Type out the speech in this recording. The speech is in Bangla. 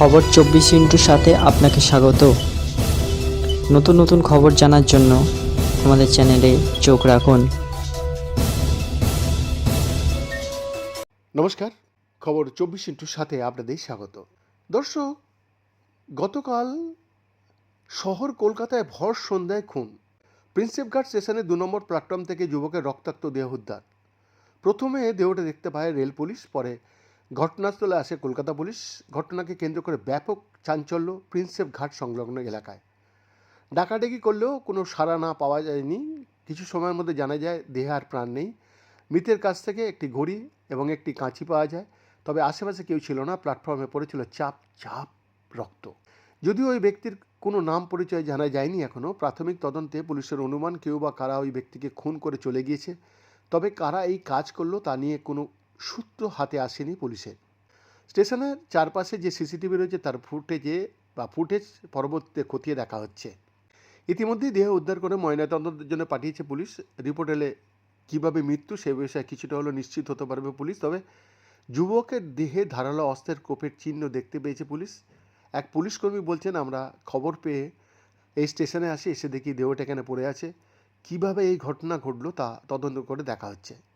খবর চব্বিশ ইন্টুর সাথে আপনাকে স্বাগত। নতুন নতুন খবর জানার জন্য আমাদের চ্যানেলে চোখ রাখুন। নমস্কার, খবর চব্বিশ ইন্টুর সাথে আপনাদের স্বাগত। দর্শক, গতকাল শহর কলকাতায় ভর সন্ধ্যায় খুন। প্রিন্সেপ প্রিন্সেপঘাট স্টেশনে দু নম্বর প্ল্যাটফর্ম থেকে যুবকের রক্তাক্ত দেহ উদ্ধার। প্রথমে দেহটা দেখতে পায় রেল পুলিশ, পরে ঘটনাস্থলে আসে কলকাতা পুলিশ। ঘটনাকে কেন্দ্র করে ব্যাপক চাঞ্চল্য, প্রিন্সেপ ঘাট সংলগ্ন এলাকায়। ডাকাডাকি করলেও কোনো সাড়া না পাওয়া যায়নি। কিছু সময়ের মধ্যে জানা যায়, দেহে আর প্রাণ নেই। মৃতের কাছ থেকে একটি ঘড়ি এবং একটি কাঁচি পাওয়া যায়। তবে আশেপাশে কেউ ছিল না। প্ল্যাটফর্মে পড়েছিল চাপ চাপ রক্ত। যদিও ওই ব্যক্তির কোনো নাম পরিচয় জানা যায়নি এখনও প্রাথমিক তদন্তে পুলিশের অনুমান, কেউ বা কারা ওই ব্যক্তিকে খুন করে চলে গিয়েছে। তবে কারা এই কাজ করল তা নিয়ে কোনো সূত্র হাতে আসেনি পুলিশের। স্টেশনের চারপাশে যে সিসিটিভি রয়েছে, তার ফুটেজে বা ফুটেজ পরবর্তীতে খতিয়ে দেখা হচ্ছে। ইতিমধ্যেই দেহ উদ্ধার করে ময়নাতদন্তের জন্য পাঠিয়েছে পুলিশ। রিপোর্ট এলে কীভাবে মৃত্যু, সে বিষয়ে কিছুটা হলো নিশ্চিত হতে পারবে পুলিশ। তবে যুবকের দেহে ধারালো অস্ত্রের কোপের চিহ্ন দেখতে পেয়েছে পুলিশ। এক পুলিশকর্মী বলছেন, আমরা খবর পেয়ে এই স্টেশনে আসি, এসে দেখি দেহটা এখানে পড়ে আছে। কীভাবে এই ঘটনা ঘটলো তা তদন্ত করে দেখা হচ্ছে।